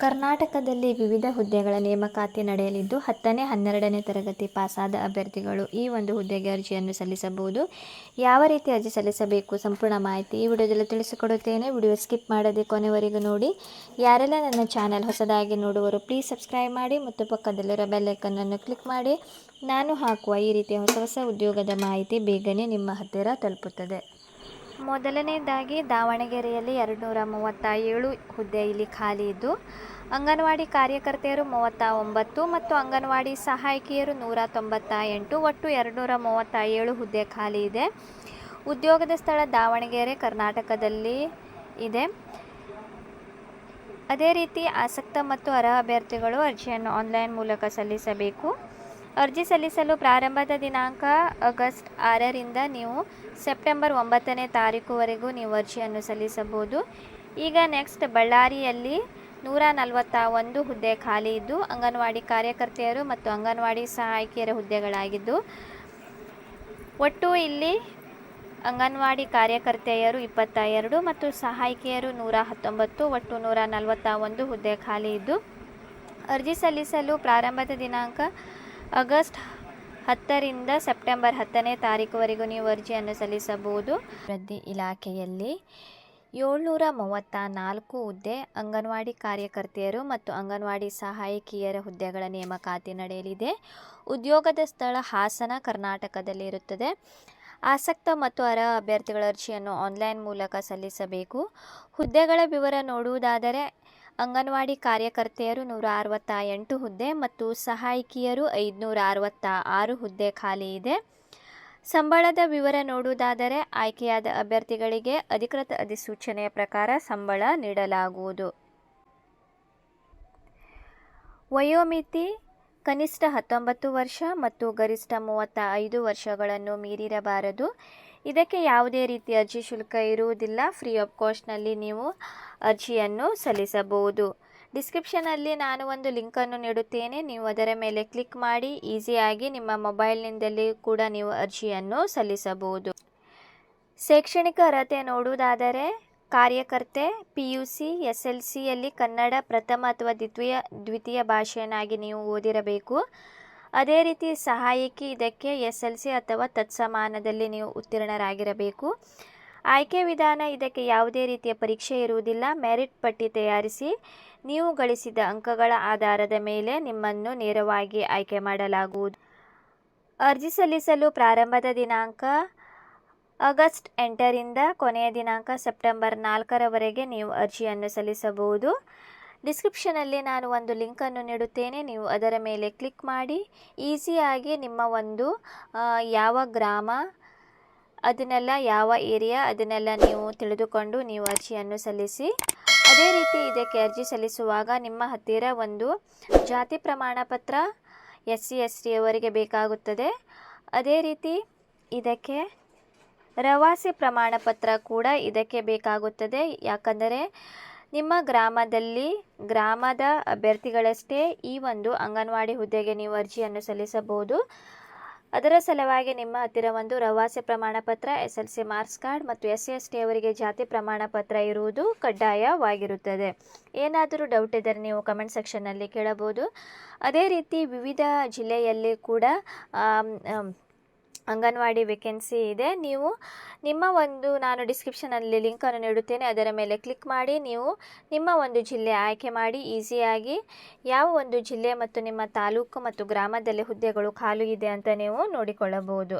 ಕರ್ನಾಟಕದಲ್ಲಿ ವಿವಿಧ ಹುದ್ದೆಗಳ ನೇಮಕಾತಿ ನಡೆಯಲಿದ್ದು, ಹತ್ತನೇ, ಹನ್ನೆರಡನೇ ತರಗತಿ ಪಾಸಾದ ಅಭ್ಯರ್ಥಿಗಳು ಈ ಒಂದು ಹುದ್ದೆಗೆ ಅರ್ಜಿಯನ್ನು ಸಲ್ಲಿಸಬಹುದು. ಯಾವ ರೀತಿ ಅರ್ಜಿ ಸಲ್ಲಿಸಬೇಕು ಸಂಪೂರ್ಣ ಮಾಹಿತಿ ಈ ವಿಡಿಯೋದಲ್ಲಿ ತಿಳಿಸಿಕೊಡುತ್ತೇನೆ. ವಿಡಿಯೋ ಸ್ಕಿಪ್ ಮಾಡದೆ ಕೊನೆವರೆಗೂ ನೋಡಿ. ಯಾರೆಲ್ಲ ನನ್ನ ಚಾನೆಲ್ ಹೊಸದಾಗಿ ನೋಡುವರು ಪ್ಲೀಸ್ ಸಬ್ಸ್ಕ್ರೈಬ್ ಮಾಡಿ ಮತ್ತು ಪಕ್ಕದಲ್ಲಿರೋ ಬೆಲ್ಲೈಕನ್ನನ್ನು ಕ್ಲಿಕ್ ಮಾಡಿ. ನಾನು ಹಾಕುವ ಈ ರೀತಿಯ ಹೊಸ ಹೊಸ ಉದ್ಯೋಗದ ಮಾಹಿತಿ ಬೇಗನೆ ನಿಮ್ಮ ಹತ್ತಿರ ತಲುಪುತ್ತದೆ. ಮೊದಲನೇದಾಗಿ ದಾವಣಗೆರೆಯಲ್ಲಿ ಎರಡುನೂರ ಮೂವತ್ತ ಏಳು ಹುದ್ದೆ ಇಲ್ಲಿ ಖಾಲಿ ಇದ್ದು, ಅಂಗನವಾಡಿ ಕಾರ್ಯಕರ್ತೆಯರು ಮೂವತ್ತ ಒಂಬತ್ತು ಮತ್ತು ಅಂಗನವಾಡಿ ಸಹಾಯಕಿಯರು ನೂರ ತೊಂಬತ್ತ ಎಂಟು ಒಟ್ಟು ಎರಡುನೂರ ಮೂವತ್ತ ಏಳು ಹುದ್ದೆ ಖಾಲಿ ಇದೆ. ಉದ್ಯೋಗದ ಸ್ಥಳ ದಾವಣಗೆರೆ, ಕರ್ನಾಟಕದಲ್ಲಿ ಇದೆ. ಅದೇ ರೀತಿ ಆಸಕ್ತ ಮತ್ತು ಅರ್ಹ ಅಭ್ಯರ್ಥಿಗಳು ಅರ್ಜಿಯನ್ನು ಆನ್ಲೈನ್ ಮೂಲಕ ಸಲ್ಲಿಸಬೇಕು. ಅರ್ಜಿ ಸಲ್ಲಿಸಲು ಪ್ರಾರಂಭದ ದಿನಾಂಕ ಆಗಸ್ಟ್ ಆರರಿಂದ ನೀವು ಸೆಪ್ಟೆಂಬರ್ ಒಂಬತ್ತನೇ ತಾರೀಕುವರೆಗೂ ನೀವು ಅರ್ಜಿಯನ್ನು ಸಲ್ಲಿಸಬಹುದು. ಈಗ ನೆಕ್ಸ್ಟ್ ಬಳ್ಳಾರಿಯಲ್ಲಿ ನೂರ ನಲವತ್ತ ಒಂದು ಹುದ್ದೆ ಖಾಲಿ ಇದ್ದು, ಅಂಗನವಾಡಿ ಕಾರ್ಯಕರ್ತೆಯರು ಮತ್ತು ಅಂಗನವಾಡಿ ಸಹಾಯಕಿಯರ ಹುದ್ದೆಗಳಾಗಿದ್ದು, ಒಟ್ಟು ಇಲ್ಲಿ ಅಂಗನವಾಡಿ ಕಾರ್ಯಕರ್ತೆಯರು ಇಪ್ಪತ್ತ ಎರಡು ಮತ್ತು ಸಹಾಯಕಿಯರು ನೂರ ಹತ್ತೊಂಬತ್ತು, ಒಟ್ಟು ನೂರ ನಲವತ್ತ ಒಂದು ಹುದ್ದೆ ಖಾಲಿ ಇದ್ದು, ಅರ್ಜಿ ಸಲ್ಲಿಸಲು ಪ್ರಾರಂಭದ ದಿನಾಂಕ ಆಗಸ್ಟ್ ಹತ್ತರಿಂದ ಸೆಪ್ಟೆಂಬರ್ ಹತ್ತನೇ ತಾರೀಕುವರೆಗೂ ನೀವು ಅರ್ಜಿಯನ್ನು ಸಲ್ಲಿಸಬಹುದು. ಅಭಿವೃದ್ಧಿ ಇಲಾಖೆಯಲ್ಲಿ ಏಳ್ನೂರ ಮೂವತ್ತ ನಾಲ್ಕು ಹುದ್ದೆ, ಅಂಗನವಾಡಿ ಕಾರ್ಯಕರ್ತೆಯರು ಮತ್ತು ಅಂಗನವಾಡಿ ಸಹಾಯಕಿಯರ ಹುದ್ದೆಗಳ ನೇಮಕಾತಿ ನಡೆಯಲಿದೆ. ಉದ್ಯೋಗದ ಸ್ಥಳ ಹಾಸನ ಕರ್ನಾಟಕದಲ್ಲಿ ಇರುತ್ತದೆ ಆಸಕ್ತ ಮತ್ತು ಅರ್ಹ ಅಭ್ಯರ್ಥಿಗಳ ಅರ್ಜಿಯನ್ನು ಆನ್ಲೈನ್ ಮೂಲಕ ಸಲ್ಲಿಸಬೇಕು. ಹುದ್ದೆಗಳ ವಿವರ ನೋಡುವುದಾದರೆ ಅಂಗನವಾಡಿ ಕಾರ್ಯಕರ್ತೆಯರು ನೂರ ಅರವತ್ತ ಎಂಟು ಹುದ್ದೆ ಮತ್ತು ಸಹಾಯಕಿಯರು ಐದುನೂರ ಅರವತ್ತ ಆರು ಹುದ್ದೆ ಖಾಲಿ ಇದೆ. ಸಂಬಳದ ವಿವರ ನೋಡುವುದಾದರೆ ಆಯ್ಕೆಯಾದ ಅಭ್ಯರ್ಥಿಗಳಿಗೆ ಅಧಿಕೃತ ಅಧಿಸೂಚನೆಯ ಪ್ರಕಾರ ಸಂಬಳ ನೀಡಲಾಗುವುದು. ವಯೋಮಿತಿ ಕನಿಷ್ಠ ಹತ್ತೊಂಬತ್ತು ವರ್ಷ ಮತ್ತು ಗರಿಷ್ಠ ಮೂವತ್ತ ಐದು ವರ್ಷಗಳನ್ನು ಮೀರಿರಬಾರದು. ಇದಕ್ಕೆ ಯಾವುದೇ ರೀತಿ ಅರ್ಜಿ ಶುಲ್ಕ ಇರುವುದಿಲ್ಲ. ಫ್ರೀ ಆಫ್ ಕಾಸ್ಟ್ನಲ್ಲಿ ನೀವು ಅರ್ಜಿಯನ್ನು ಸಲ್ಲಿಸಬಹುದು. ಡಿಸ್ಕ್ರಿಪ್ಷನಲ್ಲಿ ನಾನು ಒಂದು ಲಿಂಕನ್ನು ನೀಡುತ್ತೇನೆ. ನೀವು ಅದರ ಮೇಲೆ ಕ್ಲಿಕ್ ಮಾಡಿ ಈಸಿಯಾಗಿ ನಿಮ್ಮ ಮೊಬೈಲ್ನಿಂದಲೇ ಕೂಡ ನೀವು ಅರ್ಜಿಯನ್ನು ಸಲ್ಲಿಸಬಹುದು. ಶೈಕ್ಷಣಿಕ ಅರ್ಹತೆ ನೋಡುವುದಾದರೆ, ಕಾರ್ಯಕರ್ತೆ P U C S L ಸಿಯಲ್ಲಿ ಕನ್ನಡ ಪ್ರಥಮ ಅಥವಾ ದ್ವಿತೀಯ ದ್ವಿತೀಯ ಭಾಷೆಯನ್ನಾಗಿ ನೀವು ಓದಿರಬೇಕು. ಅದೇ ರೀತಿ ಸಹಾಯಕಿ ಇದಕ್ಕೆ ಎಸ್ ಎಲ್ ಸಿ ಅಥವಾ ತತ್ಸಮಾನದಲ್ಲಿ ನೀವು ಉತ್ತೀರ್ಣರಾಗಿರಬೇಕು. ಆಯ್ಕೆ ವಿಧಾನ ಇದಕ್ಕೆ ಯಾವುದೇ ರೀತಿಯ ಪರೀಕ್ಷೆ ಇರುವುದಿಲ್ಲ. ಮೆರಿಟ್ ಪಟ್ಟಿ ತಯಾರಿಸಿ ನೀವು ಗಳಿಸಿದ ಅಂಕಗಳ ಆಧಾರದ ಮೇಲೆ ನಿಮ್ಮನ್ನು ನೇರವಾಗಿ ಆಯ್ಕೆ ಮಾಡಲಾಗುವುದು. ಅರ್ಜಿ ಸಲ್ಲಿಸಲು ಪ್ರಾರಂಭದ ದಿನಾಂಕ ಆಗಸ್ಟ್ ಎಂಟರಿಂದ ಕೊನೆಯ ದಿನಾಂಕ ಸೆಪ್ಟೆಂಬರ್ ನಾಲ್ಕರವರೆಗೆ ನೀವು ಅರ್ಜಿಯನ್ನು ಸಲ್ಲಿಸಬಹುದು. ಡಿಸ್ಕ್ರಿಪ್ಷನಲ್ಲಿ ನಾನು ಒಂದು ಲಿಂಕನ್ನು ನೀಡುತ್ತೇನೆ. ನೀವು ಅದರ ಮೇಲೆ ಕ್ಲಿಕ್ ಮಾಡಿ. ಈಸಿಯಾಗಿ ನಿಮ್ಮ ಒಂದು ಯಾವ ಗ್ರಾಮ, ಅದನ್ನೆಲ್ಲ ಯಾವ ಏರಿಯಾ, ಅದನ್ನೆಲ್ಲ ನೀವು ತಿಳಿದುಕೊಂಡು ನೀವು ಅರ್ಜಿಯನ್ನು ಸಲ್ಲಿಸಿ. ಅದೇ ರೀತಿ ಇದಕ್ಕೆ ಅರ್ಜಿ ಸಲ್ಲಿಸುವಾಗ ನಿಮ್ಮ ಹತ್ತಿರ ಒಂದು ಜಾತಿ ಪ್ರಮಾಣ ಪತ್ರ ಎಸ್ ಸಿ ಎಸ್ ಟಿಯವರಿಗೆ ಬೇಕಾಗುತ್ತದೆ. ಅದೇ ರೀತಿ ಇದಕ್ಕೆ ರವಾಸಿ ಪ್ರಮಾಣ ಪತ್ರ ಕೂಡ ಇದಕ್ಕೆ ಬೇಕಾಗುತ್ತದೆ. ಯಾಕಂದರೆ ನಿಮ್ಮ ಗ್ರಾಮದಲ್ಲಿ, ಗ್ರಾಮದ ಅಭ್ಯರ್ಥಿಗಳಷ್ಟೇ ಈ ಒಂದು ಅಂಗನವಾಡಿ ಹುದ್ದೆಗೆ ನೀವು ಅರ್ಜಿಯನ್ನು ಸಲ್ಲಿಸಬಹುದು. ಅದರ ಸಲುವಾಗಿ ನಿಮ್ಮ ಹತ್ತಿರ ಒಂದು ರವಾಸೆ ಪ್ರಮಾಣ ಪತ್ರ S L C marks card ಮತ್ತು ಎಸ್ ಸಿ ಎಸ್ ಟಿ ಅವರಿಗೆ ಜಾತಿ ಪ್ರಮಾಣ ಪತ್ರ ಇರುವುದು ಕಡ್ಡಾಯವಾಗಿರುತ್ತದೆ. ಏನಾದರೂ ಡೌಟ್ ಇದ್ದರೆ ನೀವು ಕಮೆಂಟ್ ಸೆಕ್ಷನ್ನಲ್ಲಿ ಕೇಳಬಹುದು. ಅದೇ ರೀತಿ ವಿವಿಧ ಜಿಲ್ಲೆಯಲ್ಲಿ ಕೂಡ ಅಂಗನವಾಡಿ ವೇಕೆನ್ಸಿ ಇದೆ. ನೀವು ನಿಮ್ಮ ಒಂದು ನಾನು ಡಿಸ್ಕ್ರಿಪ್ಷನಲ್ಲಿ ಲಿಂಕನ್ನು ನೀಡುತ್ತೇನೆ. ಅದರ ಮೇಲೆ ಕ್ಲಿಕ್ ಮಾಡಿ, ನೀವು ನಿಮ್ಮ ಒಂದು ಜಿಲ್ಲೆ ಆಯ್ಕೆ ಮಾಡಿ ಈಸಿಯಾಗಿ ಯಾವ ಒಂದು ಜಿಲ್ಲೆ ಮತ್ತು ನಿಮ್ಮ ತಾಲೂಕು ಮತ್ತು ಗ್ರಾಮದಲ್ಲಿ ಹುದ್ದೆಗಳು ಖಾಲಿ ಇದೆ ಅಂತ ನೀವು ನೋಡಿಕೊಳ್ಳಬಹುದು.